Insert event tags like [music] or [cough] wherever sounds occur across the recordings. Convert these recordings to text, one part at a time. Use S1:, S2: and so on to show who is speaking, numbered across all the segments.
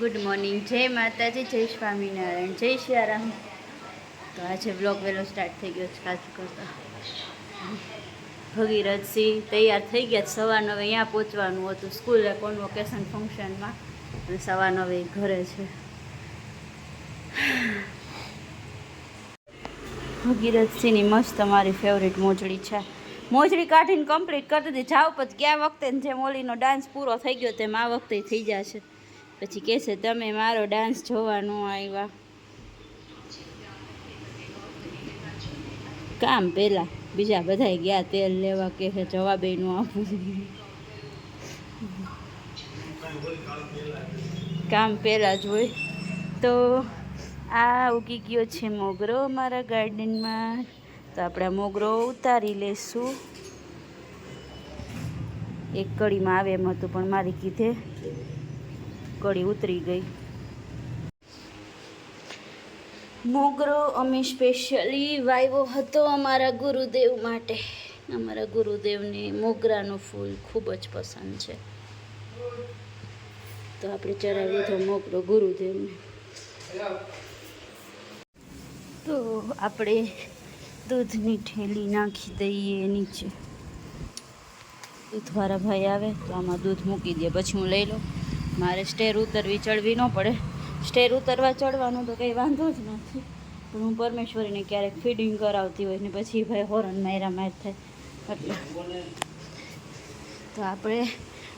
S1: Good morning જય માતાજી જય સ્વામિનારાયણ જય સિયારામ તો આજે બ્લોગ વહેલો સ્ટાર્ટ થઈ ગયો છે કાચું કરતા. ભગીરથસિંહ તૈયાર થઈ ગયા. સવા નવે અહીંયા પહોંચવાનું હતું. સ્કૂલે કોન્વોકેશન ફંક્શનમાં અને સવા નવે ઘરે છે. ભગીરથસિંહની મસ્ત મારી ફેવરેટ મોજડી છે. મોજડી કાઢીને કમ્પ્લીટ કરી દીધી. જાવ પછી ગયા વખતે ને મોલીનો ડાન્સ પૂરો થઈ ગયો તેમ આ વખતે થઈ જશે. પછી કહેશે, તમે મારો ડાન્સ જોવા ન આવ્યા. કામ પહેલાં બીજા બધાય ગયા, તેલ લેવા કે છે, જવાબે ન આપું. કામ પહેલાં જ હોય. તો આ ઉગી ગયો છે મોગરો મારા ગાર્ડનમાં. તો આપણે મોગરો ઉતારી લેશું. એક કડીમાં આવે એમ હતું, પણ મારી કીધે. કડી ઉતરી ગઈ. મોગરો અમે સ્પેશિયલી વાવ્યો હતો અમારા ગુરુદેવ માટે. અમારા ગુરુદેવને મોગરાનું ફૂલ ખૂબ જ પસંદ છે. તો આપણે ચડાવી દીધો મોગરો ગુરુદેવને. તો આપણે દૂધની ઠેલી નાખી દઈએ નીચે. દૂધવાળા ભાઈ આવે તો આમાં દૂધ મૂકી દે. પછી હું લઈ લઉં. મારે સ્ટેર ઉતરવી ચડવી ન પડે. સ્ટેર ઉતરવા ચડવાનું તો કંઈ વાંધો જ નથી. પણ હું પરમેશ્વરીને ક્યારેક ફીડિંગ કરાવતી હોય ને પછી ભાઈ હોરન માયરા માર થાય. એટલે તો આપણે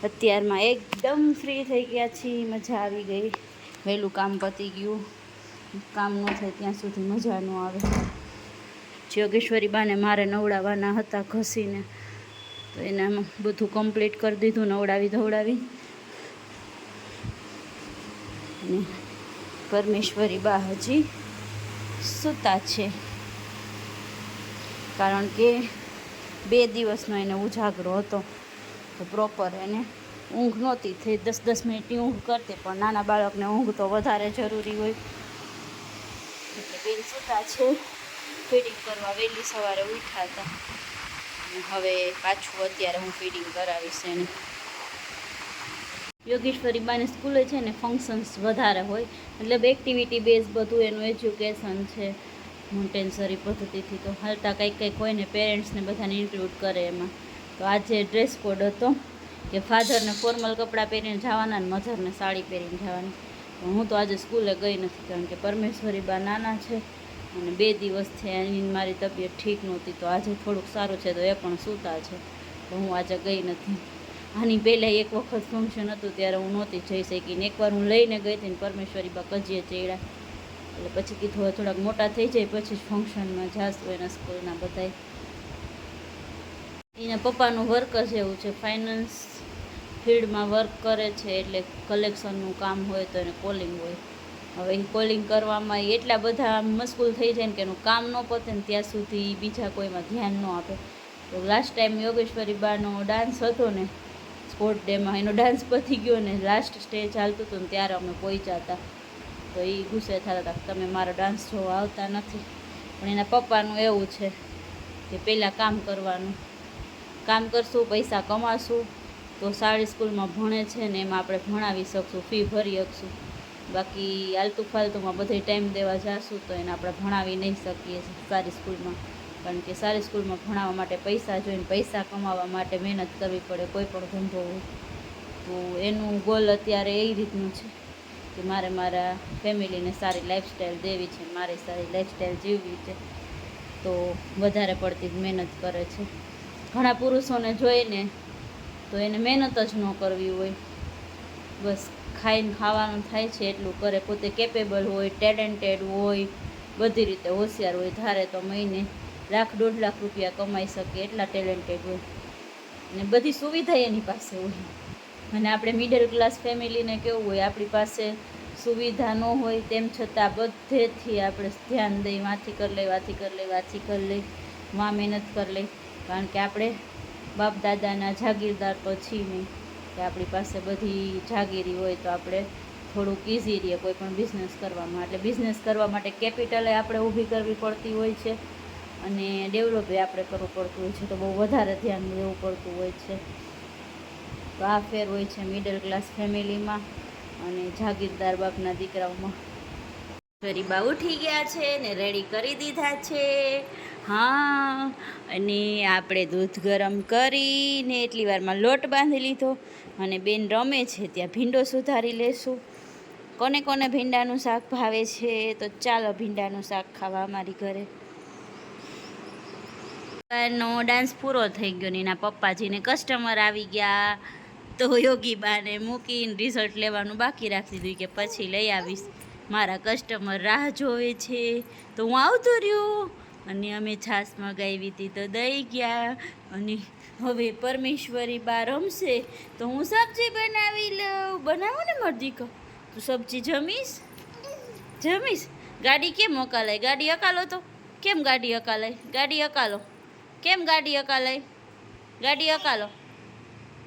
S1: અત્યારમાં એકદમ ફ્રી થઈ ગયા છીએ, મજા આવી ગઈ. વહેલું કામ પતી ગયું. કામ ન થાય ત્યાં સુધી મજા ન આવે. યોગેશ્વરી બાને મારે નવડાવવાના હતા ઘસીને. તો એનામાં બધું કમ્પ્લીટ કરી દીધું, નવડાવી ધવડાવી. અને પરમેશ્વરી બા હજી સૂતા છે. કારણ કે બે દિવસનો એને ઉજાગરો હતો. તો પ્રોપર એને ઊંઘ નહોતી થઈ. દસ દસ મિનિટની ઊંઘ કરતી, પણ નાના બાળકને ઊંઘ તો વધારે જરૂરી હોય. એટલે બેન સૂતા છે. ફીડિંગ કરવા વહેલી સવારે ઉઠ્યા હતા. હવે પાછું અત્યારે હું ફીડિંગ કરાવીશ એને. યોગેશ્વરી બાની સ્કૂલે છે ને ફંક્શન્સ વધારે હોય. મતલબ એક્ટિવિટી બેઝ બધું એનું એજ્યુકેશન છે મોન્ટેન્સરી પદ્ધતિથી. તો હાલતા કંઈક કંઈક હોય ને પેરેન્ટ્સને બધાને ઇન્ક્લુડ કરે એમાં. તો આજે ડ્રેસ કોડ હતો કે ફાધરને ફોર્મલ કપડાં પહેરીને જવાના ને મધરને સાડી પહેરીને જવાની. હું તો આજે સ્કૂલે ગઈ નથી કારણ કે પરમેશ્વરી બા નાના છે અને બે દિવસ છે એની મારી તબિયત ઠીક નહોતી. તો આજે થોડુંક સારું છે તો એ પણ સૂતા છે. તો હું આજે ગઈ નથી. આની પહેલાં એક વખત ફંક્શન હતું ત્યારે હું નહોતી જઈ શકીને એકવાર હું લઈને ગઈ હતી ને પરમેશ્વરી બા કજીએ ચડ્યા. એટલે પછી કીધું થોડાક મોટા થઈ જાય પછી જ ફંક્શનમાં જાશું એના સ્કૂલના બધાય. એના પપ્પાનું વર્ક જ એવું છે ફાઇનાન્સ ફિલ્ડમાં વર્ક કરે છે એટલે કલેક્શનનું કામ હોય તો એને કોલિંગ હોય. હવે એ કોલિંગ કરવામાં એટલા બધા મશગુલ થઈ જાય ને કે એનું કામ ન પતે ને ત્યાં સુધી બીજા કોઈમાં ધ્યાન ન આપે. તો લાસ્ટ ટાઈમ યોગેશ્વરી બાનો ડાન્સ હતો ને સ્પોર્ટ ડેમાં એનો ડાન્સ પતી ગયો ને લાસ્ટ સ્ટેજ ચાલતું હતું ને ત્યારે અમે પહોંચ્યા હતા તો એ ગુસ્સે થતા હતા તમે મારો ડાન્સ જોવા આવતા નથી. પણ એના પપ્પાનું એવું છે કે પહેલાં કામ કરવાનું. કામ કરશું, પૈસા કમાશું, તો સારી સ્કૂલમાં ભણે છે ને એમાં આપણે ભણાવી શકશું, ફી ભરી શકશું. બાકી આલતુ ફાલતુમાં બધે ટાઈમ દેવા જાશું તો એને આપણે ભણાવી નહીં શકીએ સારી સ્કૂલમાં. કારણ કે સારી સ્કૂલમાં ભણાવવા માટે પૈસા જોઈને પૈસા કમાવા માટે મહેનત કરવી પડે, કોઈ પણ ધંધો હોય. તો એનું ગોલ અત્યારે એ રીતનું છે કે મારે મારા ફેમિલીને સારી લાઈફસ્ટાઈલ દેવી છે, મારે સારી લાઈફસ્ટાઈલ જીવવી છે. તો વધારે પડતી મહેનત કરે છે. ઘણા પુરુષોને જોઈને તો એને મહેનત જ ન કરવી હોય. બસ ખાઈને ખાવાનું થાય છે, એટલું કરે. પોતે કેપેબલ હોય ટેલેન્ટેડ હોય, બધી રીતે હોશિયાર હોય. ધારે તો મહિને લાખ, દોઢ લાખ રૂપિયા કમાઈ શકે એટલા ટેલેન્ટેડ હોય. અને બધી સુવિધા એની પાસે હોય. અને આપણે મિડલ ક્લાસ ફેમિલીને કેવું હોય, આપણી પાસે સુવિધા ન હોય તેમ છતાં બધેથી આપણે ધ્યાન દઈ વાંથી કરી લઈ વાંથી કરી લઈ વાંથી કરી લઈ, માં મહેનત કરી લઈ. કારણ કે આપણે બાપ દાદાના જાગીરદાર છીએ નહીં કે આપણી પાસે બધી જાગીરી હોય તો આપણે થોડુંક ઇઝી રહીએ કોઈ પણ બિઝનેસ કરવામાં. એટલે બિઝનેસ કરવા માટે કેપિટલે આપણે ઊભી કરવી પડતી હોય છે. અને ડેવલપે આપણે કરવું પડતું હોય છે. તો બહુ વધારે ધ્યાન દેવું પડતું હોય છે. તો આ ફેર હોય છે મિડલ ક્લાસ ફેમિલીમાં અને જાગીરદાર બાપના દીકરાઓમાં. ગરીબા ઉઠી ગયા છે ને રેડી કરી દીધા છે. હા, અને આપણે દૂધ ગરમ કરીને એટલી વારમાં લોટ બાંધી લીધો અને બેન રમે છે, ત્યાં ભીંડો સુધારી લેશું. કોને કોને ભીંડાનું શાક ભાવે છે? તો ચાલો ભીંડાનું શાક ખાવા અમારી ઘરે. નો ડાન્સ પૂરો થઈ ગયો ને એના પપ્પાજીને કસ્ટમર આવી ગયા. તો યોગી બાને મૂકીને રિઝલ્ટ લેવાનું બાકી રાખી દીધું કે પછી લઈ આવીશ. મારા કસ્ટમર રાહ જોવે છે. તો હું આવતો રહ્યો. અને અમે છાશ મગાવી હતી તો દઈ ગયા. અને હવે પરમેશ્વરી બા રમશે. તો હું સબ્જી બનાવી લઉં. બનાવો ને મરદીકો તું સબ્જી જમીશ? જમીશ? ગાડી કેમ અકાલાય? ગાડી અકાલો તો. કેમ ગાડી અકાલાય? ગાડી અકાલો. કેમ ગાડી અકાલાય ગાડી અકાલો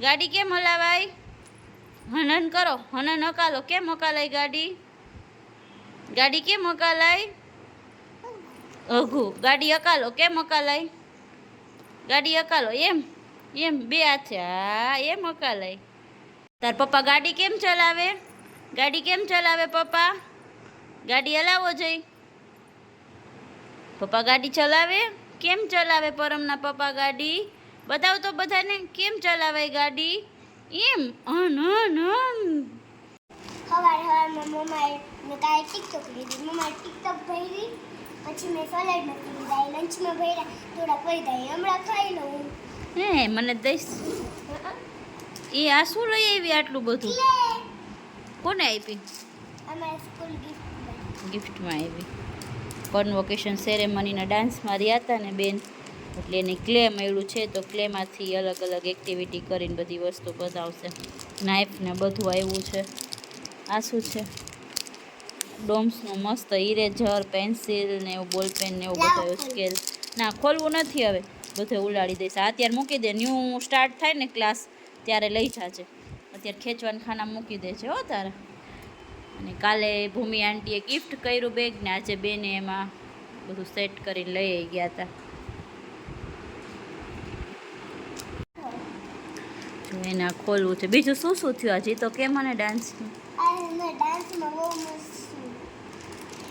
S1: ગાડી કેમ હલાવાય? હનન કરો. હનન અકાલો કેમ અકાલાય ગાડી? ગાડી કેમ અકાલાય અઘુ. ગાડી અકાલો કેમ અકાલાય ગાડી અકાલો એમ. એમ. બે હાથે. હા, એમ અકાલાય તાર પપ્પા ગાડી કેમ ચલાવે? ગાડી કેમ ચલાવે પપ્પા? ગાડી હલાવો જઈ. પપ્પા ગાડી ચલાવે? કેમ ચલાવે પરમના પપ્પા ગાડી? બતાવ તો બધાને કેમ ચલાવે ગાડી? એમ અન અન અન.
S2: હવાર સવારમાં મમ્માએ મેં કાલે ટિકટોક લીધી. મમ્માએ ટિકટોક ભરી પછી મેં સલાડ નથી લીધા લંચમાં ભર્યા થોડા પડી દઈ હમણાં ખાઈ લઉં.
S1: હે મને દઈશ. એ આ શું લઈ આવી આટલું બધું? કોને આપી?
S2: અમારા સ્કૂલ ગિફ્ટ
S1: ગિફ્ટમાં આવી કન્વોકેશન સેરેમનીના ડાન્સમાં રહ્યા હતા ને બેન એટલે એને ક્લે મળ્યું છે તો ક્લેમાંથી અલગ અલગ એક્ટિવિટી કરીને બધી વસ્તુ બતાવશે. નાઇફ ને બધું આવ્યું છે. આ શું છે? ડોમ્સનું મસ્ત ઇરેઝર પેન્સિલ ને એવું બોલ પેન ને એવું બધું સ્કેલ ના ખોલવું નથી હવે. બધું ઉલાડી દઈશ. આ અત્યારે મૂકી દે. ન્યૂ સ્ટાર્ટ થાય ને ક્લાસ ત્યારે લઈ જાજે. અત્યારે ખેંચવાના ખાના મૂકી દે છે હો તારા. અને કાલે ભૂમિ આંટીએ ગિફ્ટ કર્યું બેગ ને આજે બેને એમાં બધું સેટ કરીને લઈ ગયા હતા. એને ખોલવું છે. બીજું શું શું થયું હજી તો કેમ
S2: મસ્ત છું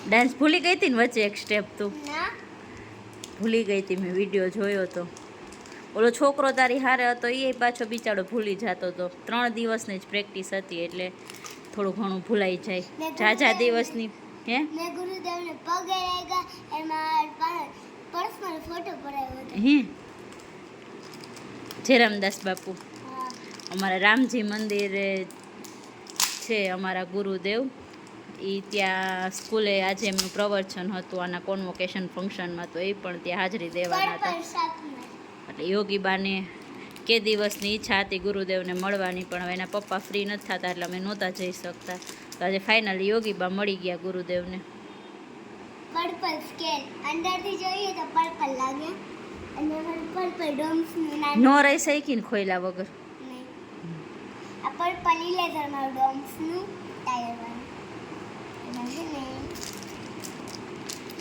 S1: ડાન્સ ભૂલી ગઈ હતી ને વચ્ચે એક સ્ટેપ તું? ભૂલી ગઈ હતી મેં વીડિયો જોયો તો. ઓલો છોકરો તારી હારે હતો એ પાછો બિચારો ભૂલી જતો હતો ત્રણ દિવસની જ પ્રેક્ટિસ હતી એટલે થોડું ઘણું ભૂલાઈ જાય. ઝાઝા દિવસની હે?
S2: મેં ગુરુદેવને પગે લાગ્યા એમાં પર્સનલ ફોટો પડાવ્યો હતો.
S1: હે? જયરામદાસ બાપુ. અમારા રામજી મંદિરે છે અમારા ગુરુદેવ. એ ત્યાં સ્કૂલે આજે એમનું પ્રવચન હતું આના કોન્વોકેશન ફંક્શનમાં તો એ પણ ત્યાં હાજરી દેવાના હતા. એટલે યોગીબાને કે દિવસની ઈચ્છા હતી ગુરુદેવને મળવાની પણ હવે એના પપ્પા ફ્રી નથી થતા એટલે અમે નહોતા જઈ શકતા. તો આજે ફાઇનલી યોગીબા મળી ગયા ગુરુદેવને.
S2: પર્પલ સ્કેલ અંદરથી જોઈએ તો પર્પલ લાગે. અને પર્પલ ડોમ્સનું નામ
S1: નો રહી શીખીને ખોયલા વગર.
S2: નહીં. આ પર્પલ ઇલેઝરમાં ટાયર છે ને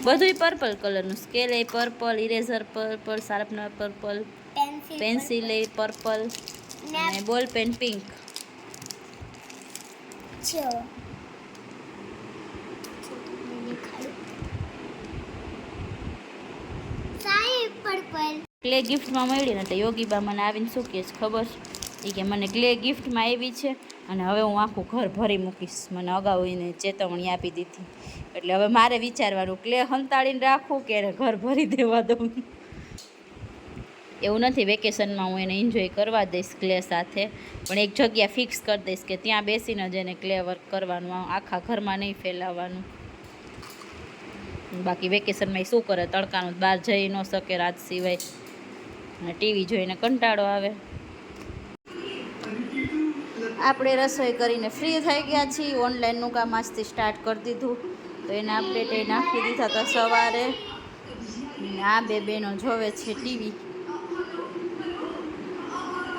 S1: બધુંય પર્પલ કલરનું સ્કેલ એ purple eraser purple sharpener purple
S2: pencil
S1: એ પર્પલ અને બોલ પેન પિંક ક્લે ગિફ્ટમાં મળી ને તો યોગીબા મને આવીને શું કહે છે ખબર? એ કે મને ક્લે ગિફ્ટમાં આવી છે અને હવે હું આખું ઘર ભરી મૂકીશ. મને અગાઉ એને ચેતવણી આપી દીધી. એટલે હવે મારે વિચારવાનું ક્લે હંતાડીને રાખવું કે ઘર ભરી દેવા દઉં? એવું નથી વેકેશનમાં હું એને એન્જોય કરવા દઈશ ક્લે સાથે. પણ એક જગ્યા ફિક્સ કરી દઈશ કે ત્યાં બેસીને જ એને ક્લે વર્ક કરવાનું આખા ઘરમાં નહીં ફેલાવવાનું બાકી વેકેશનમાં શું કરે, તડકાનું બહાર જઈ ન શકે રાત સિવાય. અને ટીવી જોઈને કંટાળો આવે. આપણે રસોઈ કરીને ફ્રી થઈ ગયા છીએ. ઓનલાઈનનું કામ આજથી સ્ટાર્ટ કરી દીધું. તો એને આપણે તે નાખી દીધા હતા સવારે. આ બે બહેનો જોવે છે ટીવી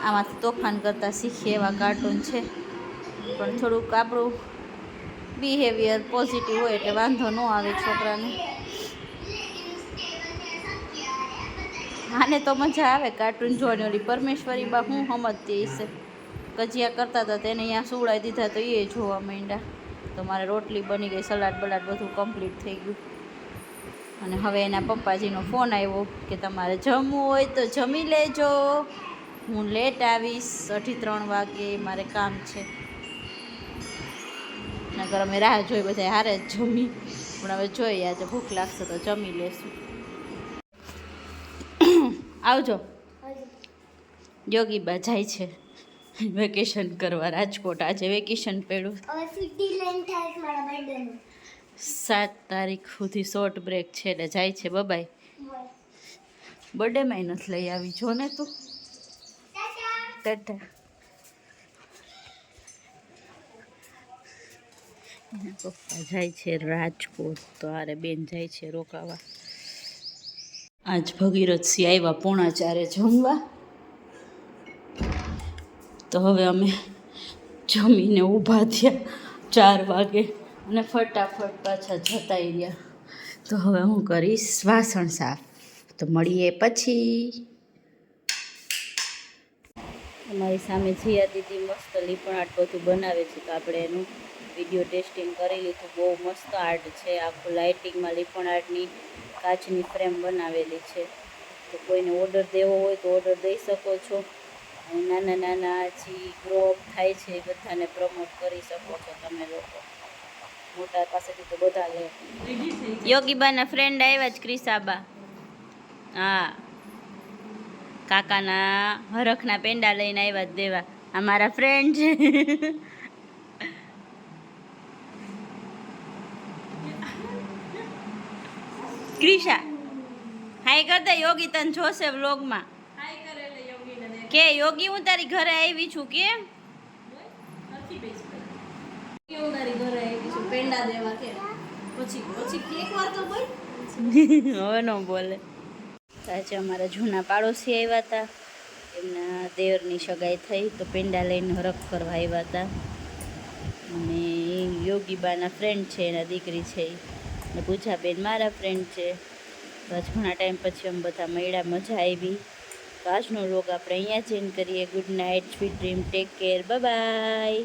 S1: આમાંથી તોફાન કરતાં શીખીએ એવા કાર્ટૂન છે. પણ થોડુંક આપણું બિહેવિયર પોઝિટિવ હોય એટલે વાંધો ન આવે છોકરાને. આને તો મજા આવે કાર્ટૂન જોવાની. ઓલી પરમેશ્વરી બા હું સમજતી હશે? કજિયા કરતા હતા તેને અહીંયા સુવડાવી દીધા તો એ જોવા માંડ્યા. તો મારે રોટલી બની ગઈ, સલાડ બલાડ બધું કમ્પ્લીટ થઈ ગયું. અને હવે એના પપ્પાજીનો ફોન આવ્યો કે તમારે જમવું હોય તો જમી લેજો. હું લેટ આવીશ અઢી ત્રણ વાગે મારે કામ છે. નગર અમે રાહ જોઈ બધા હારે જ જમી. પણ હવે જોઈએ આજે ભૂખ લાગશે તો જમી લેશું. આવજો. યોગીબા જાય છે. વેકેશન કરવા રાજકોટ. આજે વેકેશન પડ્યું. સાત તારીખ સુધી શોર્ટ બ્રેક છે એટલે જાય છે. બબાઈ. બર્થડેમાં નથી લઈ આવી. જો ને તું. ટાટા પપ્પા જાય છે રાજકોટ, તો આરે બેન જાય છે રોકાવા. આજ ભગીરથસિંહ આવ્યા પોણા ચારે જમવા. તો હવે અમે જમીને ઊભા થયા ચાર વાગે અને ફટાફટ પાછા જતા રહ્યા તો હવે હું કરીશ વાસણ સાફ. તો મળીએ પછી. અમારી સામે જીયા દીદી મસ્ત લીપણ આર્ટ બધું બનાવે છે, તો આપણે એનું વીડિયો ટેસ્ટિંગ કરી લીધું. બહુ મસ્ત આર્ટ છે. આખું લાઇટિંગમાં લીપણ આર્ટની કાચની ફ્રેમ બનાવેલી છે. તો કોઈને ઓર્ડર દેવો હોય તો ઓર્ડર દઈ શકો છો. નાના નાના જે ગ્રો અપ થાય છે એ બધાને પ્રમોટ કરી શકો છો તમે લોકો. મોટા પાસેથી તો બધા લે. યોગીબાના ફ્રેન્ડ આવ્યા જ ક્રિસાબા. હા. કાકાના હરખના પેંડા લઈને આવ્યા જ દેવા. આ મારા ફ્રેન્ડ છે. ક્રિશા હાય કરતા યોગી તને જોશે વ્લોગમાં. કે યોગી હું તારી ઘરે આવી છું કે?
S3: કેવું તારી ઘરે આવી છું પેંડા દેવા કે? પછી પછી એક વાર તો બોલ. [laughs]
S1: હવે ન બોલે. આજે અમારા જૂના પાડોશી આવ્યા હતા. એમના દેવરની સગાઈ થઈ તો પેંડા લઈને હરખ કરવા આવ્યા હતા. અને યોગીબાના ફ્રેન્ડ છે, એના દીકરી છે. અને પૂજાબેન મારા ફ્રેન્ડ છે. બસ ઘણા ટાઈમ પછી અમે બધા મળ્યા, મજા આવી. તો આજનો રોગ આપણે અહીંયા જ કરીએ. Good night sweet dream take care bye